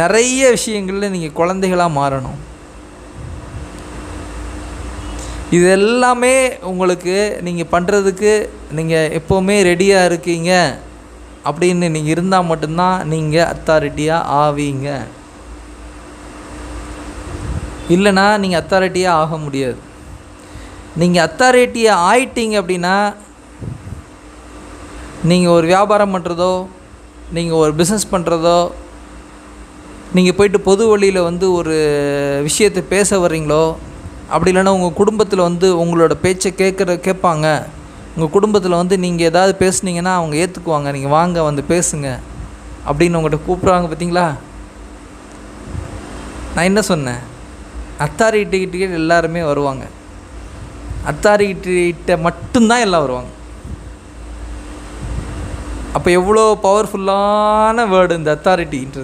நிறைய விஷயங்களில் நீங்கள் குழந்தைகளாக மாறணும். இது எல்லாமே உங்களுக்கு நீங்கள் பண்ணுறதுக்கு நீங்கள் எப்போவுமே ரெடியாக இருக்கீங்க. அப்படின்னு நீங்கள் இருந்தால் மட்டும்தான் நீங்கள் அத்தாரிட்டியாக ஆவீங்க. இல்லைன்னா நீங்கள் அத்தாரிட்டியாக ஆக முடியாது. நீங்கள் அத்தாரிட்டியாக ஆயிட்டீங்க அப்படின்னா நீங்கள் ஒரு வியாபாரம் பண்ணுறதோ நீங்கள் ஒரு பிஸ்னஸ் பண்ணுறதோ நீங்கள் போயிட்டு பொது வழியில் வந்து ஒரு விஷயத்தை பேச வர்றீங்களோ அப்படி இல்லைன்னா உங்கள் குடும்பத்தில் வந்து உங்களோட பேச்சை கேட்குற கேட்பாங்க. உங்கள் குடும்பத்தில் வந்து நீங்கள் ஏதாவது பேசுனீங்கன்னா அவங்க ஏற்றுக்குவாங்க நீங்கள் வாங்க வந்து பேசுங்க. அப்படின்னு உங்கள்கிட்ட கூப்பிட்றாங்க பார்த்தீங்களா நான் என்ன சொன்னேன்? அத்தாரிட்டிகிட்டே எல்லாருமே வருவாங்க. அத்தாரிட்டிகிட்ட மட்டும்தான் எல்லாம் வருவாங்க. அப்போ எவ்வளோ பவர்ஃபுல்லான வேர்டு இந்த அத்தாரிட்டின்றது.